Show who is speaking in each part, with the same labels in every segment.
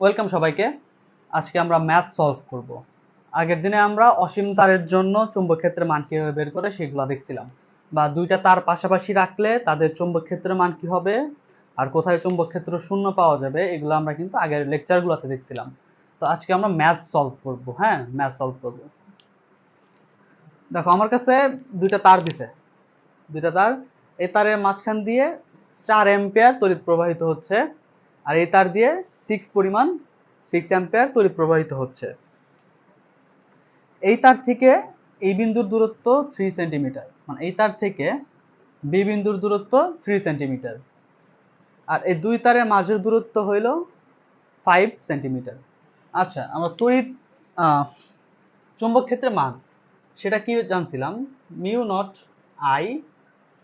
Speaker 1: Welcome সবাইকে। আজকে আমরা ম্যাথ সলভ করব। আগের দিনে আমরা অসীম তারের জন্য চুম্বক ক্ষেত্রের মান কীভাবে বের করে সেগুলো দেখছিলাম। বা দুইটা তার পাশাপাশি রাখলে তাদের চুম্বক ক্ষেত্রের মান কি হবে? আর কোথায় চুম্বক ক্ষেত্র শূন্য পাওয়া যাবে? এগুলো আমরা কিন্তু আগের লেকচারগুলোতে দেখছিলাম। তো আজকে আমরা ম্যাথ সলভ করব হ্যাঁ? ম্যাথ সলভ করব। দেখো, আমার কাছে দুইটা তার দিছে। দুইটা তার। এই তারের মাঝখান দিয়ে চার অ্যাম্পিয়ার তড়িৎ প্রবাহিত হচ্ছে। আর এই তার দিয়ে সিক্স পরিমাণ সিক্স অ্যাম্পেয়ার তড়িৎ প্রবাহিত হচ্ছে। এই তার থেকে এই বিন্দুর দূরত্ব থ্রি সেন্টিমিটার মানে এই তার থেকে বি বিন্দুর দূরত্ব থ্রি সেন্টিমিটার আর এই দুই তারের মাঝের দূরত্ব হইল ফাইভ সেন্টিমিটার আচ্ছা আমরা তড়িৎ চুম্বক ক্ষেত্রে মান, সেটা কি জানছিলাম? Mu naught I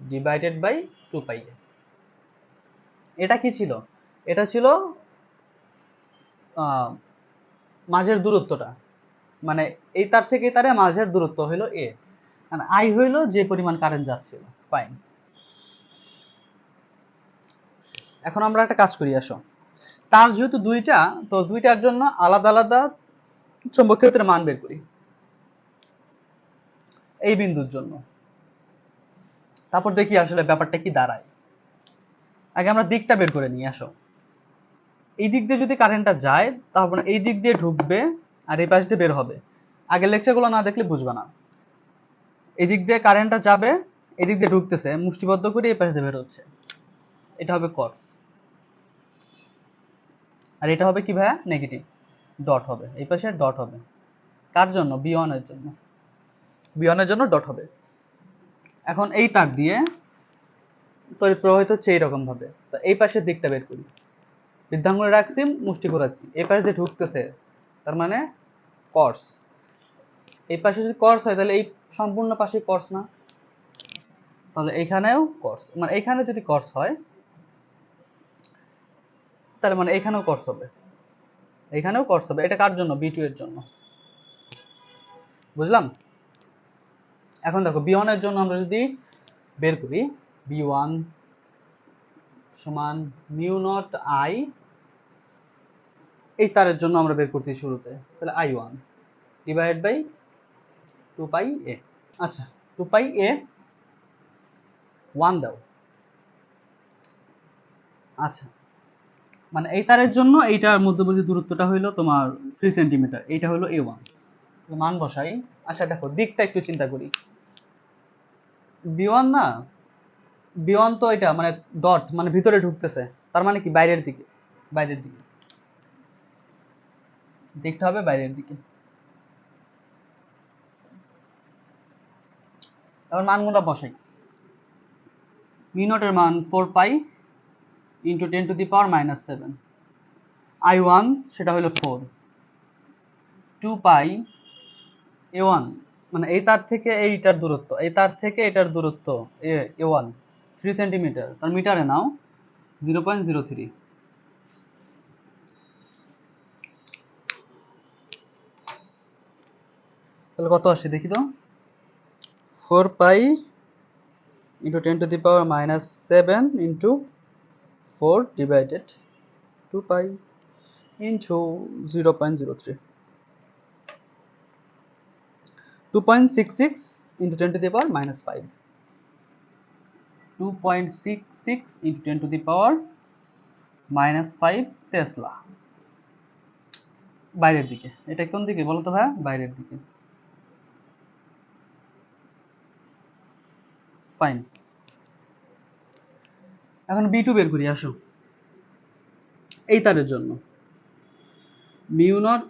Speaker 1: divided by two pi এটা কি ছিল? এটা ছিল মাঝের দূরত্বটা। মানে এই তার থেকে তারে মাঝের দূরত্ব হইল এ মানে আই হইল যে পরিমাণ কারেন্ট যাচ্ছিল। ফাইন এখন আমরা একটা কাজ করি, আসো। তার যেহেতু দুইটা, তো দুইটার জন্য আলাদা আলাদা চৌম্বক ক্ষেত্রের মান বের করি। এই বিন্দুর জন্য। তারপর দেখি আসলে ব্যাপারটা কি দাঁড়ায়। আগে আমরা দিকটা বের করে নিয়ে আসো। এই দিক দিয়ে যদি কারেন্টটা যায়, তারপর এই দিক দিয়ে ঢুকবে আর এই পাশ দিয়ে বের হবে। আগের লেকচারগুলো না দেখলে বুঝবে না। এই দিক দিয়ে কারেন্টটা যাবে, এই দিক দিয়ে ঢুকতেছে, মুষ্টিবদ্ধ করে এই পাশ দিয়ে বের হচ্ছে। এটা হবে কটস আর এটা হবে কি ভাইয়া? নেগেটিভ ডট হবে। এই পাশে ডট হবে। কার জন্য? বি এর জন্য। বি জন্য ডট হবে। এখন এই তার দিয়ে তড়িৎ প্রবাহিত হচ্ছে এইরকম ভাবে তো এই পাশের দিকটা বের করি। বৃদ্ধাঙ্গুলে রাখছি, মুষ্টি ঘোরাচ্ছি। এই পাশে যে ঢুকতেছে, তার মানে কর্স এই পাশে যদি কর্স হয়, তাহলে এই সম্পূর্ণ পাশে কর্স না? তাহলে এইখানেও কর্স মানে এইখানে যদি কর্স হয়, তাহলে মানে এইখানেও কর্স হবে। এইখানেও কর্স হবে। এটা কার জন্য? বি টু এর জন্য। বুঝলাম? এখন দেখো বি এর জন্য আমরা যদি বের করি বি ওয়ান সমান মিউ নট আই। এই তারের জন্য আমরা বের করতেছি শুরুতে। তাহলে I one divide by two pi A. আচ্ছা টু পাই এ ওয়ান দাও। আচ্ছা মানে এই তারের জন্য এইটার মধ্যবর্তী দূরত্বটা হইল তোমার থ্রি সেন্টিমিটার এইটা হলো এ ওয়ান মান বসাই। আচ্ছা দেখো, দিকটা একটু চিন্তা করি। বি ওয়ান না? বি ওয়ান তো এটা মানে ডট মানে ভিতরে ঢুকতেছে। তার মানে কি? বাইরের দিকে। বাইরের দিকে। দেখতে হবে বাইরের দিকে। এবার মানগুলো বসাই। মিনটের মান four pi into ten to the power minus seven I one সেটা হলো four two pi A one মানে এই তার থেকে এইটার দূরত্ব। এই তার থেকে এটার দূরত্ব এ ওয়ান থ্রি সেন্টিমিটার তার মিটারে now zero point zero three তাহলে কত আসে দেখি তো? Four pi into ten to the power minus seven into four divided two pi into zero point zero three two point six six into ten to the power minus five two point six six into ten to the power minus five tesla বাইরের দিকে। এটা কোন দিকে বলো তো বাইরের দিকে। Fine এখন বি টু বের করি, আসো। এই তারের জন্য। Mu naught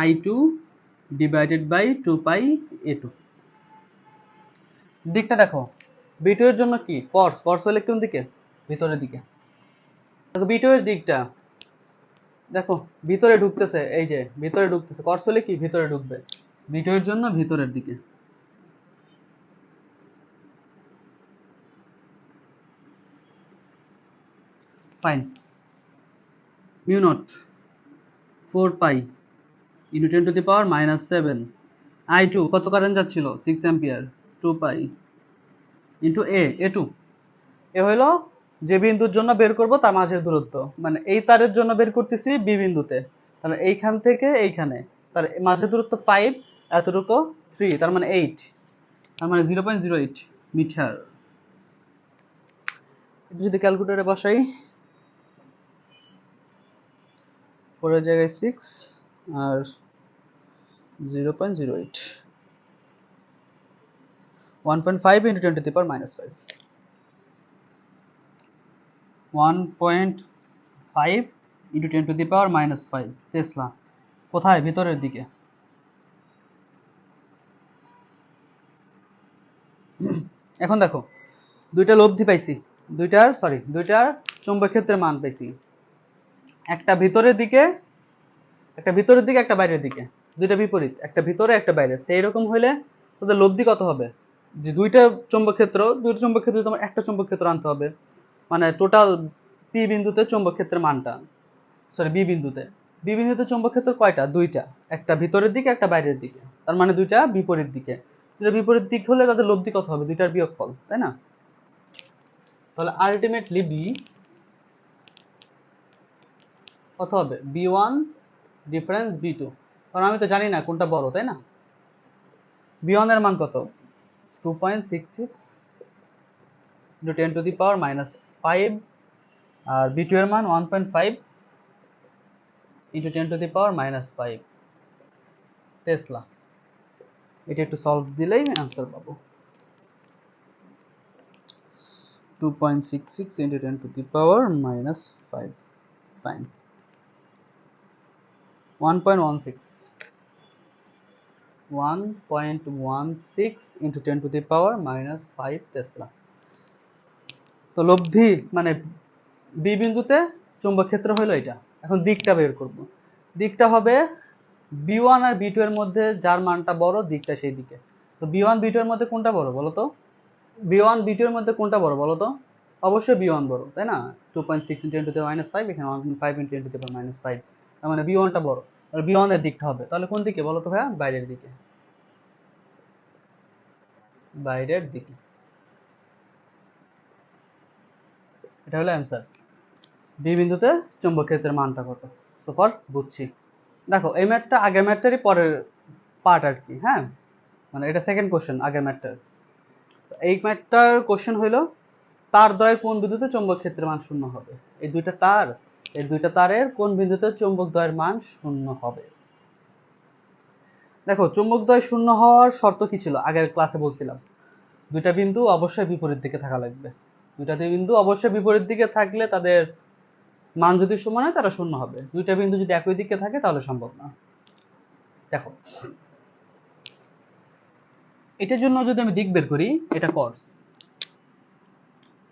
Speaker 1: I two divided by two pi A two দিকটা দেখো। বি টু এর জন্য কি? কর্স কর্স হলে কোন দিকে? ভিতরের দিকে। দেখো বি টু এর দিকটা, দেখো, ভিতরে ঢুকতেছে, এই যে, ভিতরে ঢুকতেছে। কর্স হলে কি? ভিতরে ঢুকবে। বি টু এর জন্য ভিতরের দিকে। Fine mu naught four pi into ten to the power minus seven I two কত কারেন্ট যাচ্ছিল? Six ampere two pi into A A two A হলো যে বিন্দুর জন্য বের করব তার মাঝের দূরত্ব। মানে এই তারের জন্য বের করতেছি বি বিন্দুতে। তাহলে এইখান থেকে এইখানে। তার মাঝের দূরত্ব ফাইভ এতটুকু থ্রি তার মানে এইট তার মানে zero point zero eight metre. যদি ক্যালকুলেটারে বসাই। ফোরের জায়গায় six R zero point zero eight one point five into twenty the power minus five one point five into ten to power minus five কোথায়? ভিতরের দিকে। এখন দেখো, দুইটা লব্ধি পাইছি। দুইটার সরি দুইটার চৌম্বক ক্ষেত্রের মান পাইছি। একটা ভিতরের দিকে, একটা ভিতরের দিকে, একটা বাইরের দিকে। দুইটা বিপরীত, একটা ভিতরে, একটা বাইরে। সেই রকম হইলে তোদের লব্ধি কত হবে? যে দুইটা চৌম্বক ক্ষেত্র দুইটা চৌম্বক ক্ষেত্রে তোমার একটা চৌম্বক ক্ষেত্র আনতে হবে। মানে টোটাল পি বিন্দুতে চৌম্বক ক্ষেত্রের মানটা। সরি বি বিন্দুতে। বি বিন্দুতে চৌম্বক ক্ষেত্র কয়টা? দুইটা। একটা ভিতরের দিকে, একটা বাইরের দিকে। তার মানে দুইটা বিপরীত দিকে। দুইটা বিপরীত দিক হলে তাদের লব্ধি কত হবে? দুইটার বিয়োগফল, তাই না? তাহলে আলটিমেটলি বি কত হবে? B one difference B two কারণ আমি তো জানি না কোনটা বড়, তাই না? বি ওয়ানের মান কত? two point six six into ten to the power minus five R B two এর মান one point five into ten to the power minus five tesla এটা একটু সলভ দিলেই অ্যান্সার পাবো two point six six into ten to the power minus five fine one point one six one point one six into ten to the power minus five tesla তো লব্ধি মানে B বিন্দুতে চুম্বক ক্ষেত্র হলো এটা। এখন দিকটা বের করব। দিকটা হবে বি ওয়ান আর বি টু এর মধ্যে যার মানটা বড়, দিকটা সেই দিকে। তো বি ওয়ান বি টু এর মধ্যে কোনটা বড় বলো তো বি ওয়ান বি টু এর মধ্যে কোনটা বড় বলো তো অবশ্যই বি ওয়ান বড়, তাই না? Two point six into ten to minus five এখানে one point five into ten to minus five তার মানে বি ওয়ানটা বড়। তাহলে বি দিকটা হবে। তাহলে কোন দিকে বলো তো ভাইয়া? বাইরের দিকে। বাইরের দিকে। এটা হলো অ্যান্সার বি বিন্দুতে চুম্বক ক্ষেত্রের মানটা কত? সোফার বুঝছি। দেখো, এই ম্যাথটা আগের ম্যাথটারই পরের পার্ট আর কি হ্যাঁ? মানে এটা সেকেন্ড কোশ্চেন আগের ম্যাথটার এই ম্যাথটার কোশ্চেন হইল, তার দ্বয়ের কোন বিন্দুতে চুম্বক ক্ষেত্রের মান শূন্য হবে? এই দুইটা তার এই দুইটা তারের কোন বিন্দুতে চুম্বক দ্বয়ের মান শূন্য হবে? দেখো, চুম্বক দ্বয় শূন্য হওয়ার শর্ত কি ছিল? আগের ক্লাসে বলছিলাম। দুইটা বিন্দু অবশ্যই বিপরীত দিকে থাকা লাগবে। দুইটা বিন্দু অবশ্যই বিপরীত দিকে থাকলে তাদের মান যদি সমান হয়, তারা শূন্য হবে। দুইটা বিন্দু যদি একই দিকে থাকে, তাহলে সম্ভব না। দেখো, এটার জন্য যদি আমি দিক বের করি, এটা কর্স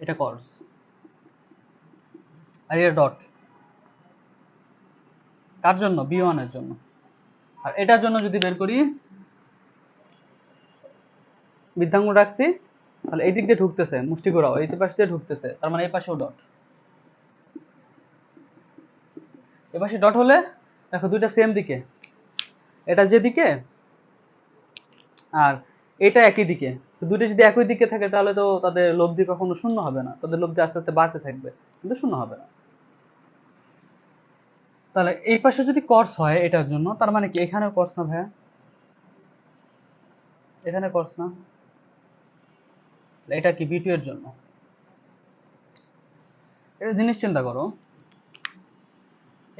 Speaker 1: এটা কর্স আর এটা ডট কার জন্য? বি এর জন্য। আর এটার জন্য যদি বের করি বৃদ্ধাঙ্গ রাখছি, তাহলে এই দিক দিয়ে ঢুকতেছে, মুষ্টি ঘোরাও, এই পাশ দিয়ে ঢুকতেছে, তার মানে এই পাশেও ডট এ পাশে ডট হলে, দেখো দুইটা সেম দিকে। এটা যে দিকে, আর এটা একই দিকে। দুইটা যদি একই দিকে থাকে, তাহলে তো তাদের লব্ধি কখনো শূন্য হবে না। তাদের লব্ধি আস্তে আস্তে বাড়তে থাকবে, কিন্তু শূন্য হবে না। তাহলে এই পাশে যদি কর্স হয় এটার জন্য, তার মানে কি? এখানেও কর্স না ভাইয়া? এখানে কর্স না? এটা কি বিটু এর জন্য? এটা জিনিস চিন্তা করো,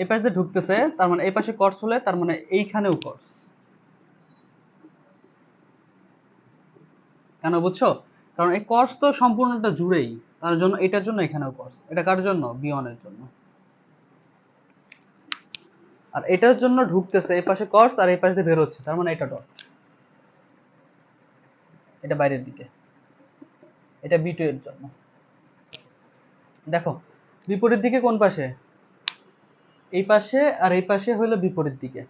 Speaker 1: এই পাশে ঢুকতেছে, তার মানে এই পাশে কর্স হলে তার মানে এইখানেও কর্স কেন বুঝছ? কারণ এই কর্স তো সম্পূর্ণটা জুড়েই, তার জন্য এটার জন্য এখানেও কর্স এটা কার জন্য? বিয়নের জন্য। আর এটার জন্য ঢুকতেছে এই পাশে কর্স আর এই পাশে বের হচ্ছে, তার মানে এটা ডট এটা বাইরের দিকে। এটা বি এর জন্য। দেখো, বিপরীত দিকে কোন পাশে? এই পাশে আর এই পাশে হলো বিপরীত দিকে।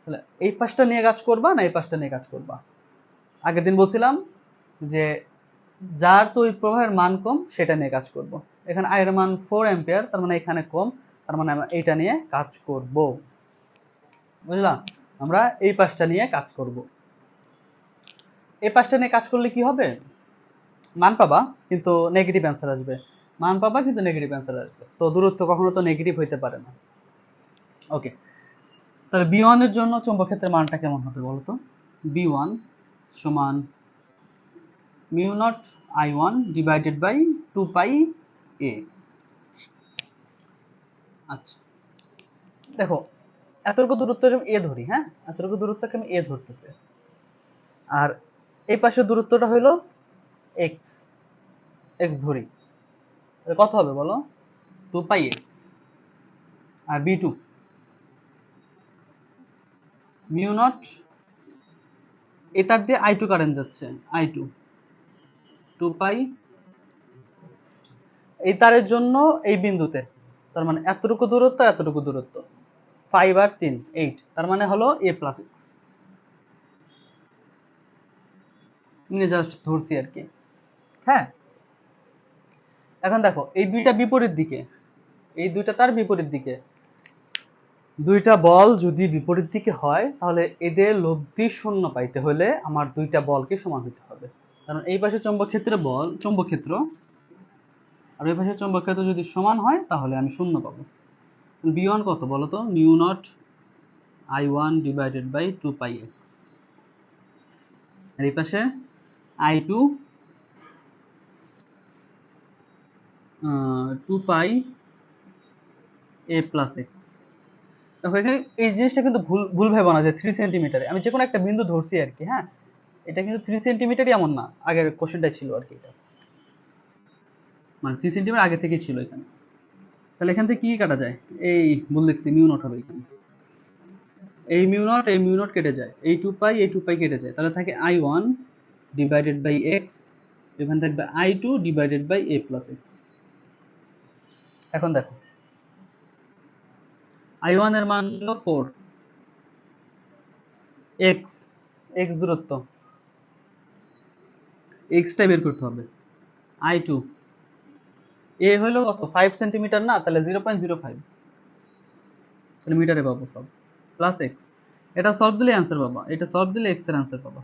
Speaker 1: তাহলে এই পাশটা নিয়ে কাজ করবা না এই পাশটা নিয়ে কাজ করবা? আগের দিন বলছিলাম যে যার তড়িৎ প্রবাহের মান কম, সেটা নিয়ে কাজ করব। এখানে আয়ের মান ফোর অ্যাম্পিয়ার তার মানে এখানে কম। তার মানে আমরা এইটা নিয়ে কাজ করব। বুঝলাম আমরা এই পাশটা নিয়ে কাজ করব। এই পাশটা নিয়ে কাজ করলে কি হবে? মান পাবা, কিন্তু নেগেটিভ অ্যান্সার আসবে। মান পাবা, কিন্তু নেগেটিভ অ্যান্সার আসবে। তো দূরত্ব কখনো তো নেগেটিভ হইতে পারে না। ওকে তাহলে বি ওয়ানের জন্য চৌম্বক ক্ষেত্রের মানটা কেমন হবে বলতো বি ওয়ান সমান mu naught I one divided by two pi A আচ্ছা। দেখো, এতটুকু দূরত্ব আমি এ ধরি হ্যাঁ? এতটুকু দূরত্বকে আমি এ ধরতেছি। আর এই পাশের দূরত্বটা হইল এক্স এক্স ধরি। কত হবে বলো? টু পাই এক্স আর বি টু মিউ নট এই তার দিয়ে আই টু কারেন্ট যাচ্ছে আই টু টু পাই এই তারের জন্য এই বিন্দুতে। তার মানে এতটুকু দূরত্ব এতটুকু দূরত্ব। ফাইভ আর তিন এইট তার মানে হলো এ প্লাস এক্স জাস্ট ধরছি আর কি। হ্যাঁ? এখন দেখো, এই দুইটা বিপরীত দিকে, এই দুইটা তার বিপরীত দিকে। দুইটা বল যদি বিপরীত দিকে হয়, তাহলে এদের লব্ধি শূন্য পাইতে হলে আমার দুইটা বলকে সমান হতে হবে। কারণ এই পাশে চৌম্বক ক্ষেত্রে বল, চৌম্বক ক্ষেত্র আর ওই পাশে চৌম্বক ক্ষেত্র যদি সমান হয়, তাহলে আমি শূন্য পাবো। বি ওয়ান কত বলো তো mu naught I one divided by two pi X. আর এই পাশে I two two pi A plus X. দেখো, এখানে এই জিনিসটা কিন্তু ভুল ভুল ভেবে না যে থ্রি সেন্টিমিটারে আমি যে কোনো একটা বিন্দু ধরছি আর কি হ্যাঁ? এটা কিন্তু থ্রি সেন্টিমিটারই এমন না। আগের কোশ্চেনটা ছিল আর কি এটা। মানে থ্রি সেন্টিমিটার আগে থেকে ছিল এখানে। তাহলে এখান থেকে কি কাটা যায়? এই ভুল দেখছি মিউ নট হবে এখানে। এই মিউ নট এই মিউ নট কেটে যায়। এই টু পাই এই টু পাই কেটে যায়। তাহলে থাকে I one divided by X এখানে থাকবে I two divided by A plus X এখন দেখো। আই ওয়ানের মান হলো ফোর এক্স এক্স দূরত্ব। এক্সটা বের করতে হবে। আই টু এ হলো কত? ফাইভ সেন্টিমিটার না? তাহলে জিরো পয়েন্ট জিরো ফাইভ তাহলে মিটারে পাবো সব। প্লাস এক্স এটা সলভ দিলে অ্যান্সার পাবা। এটা সলভ দিলে এক্সের অ্যান্সার পাবা।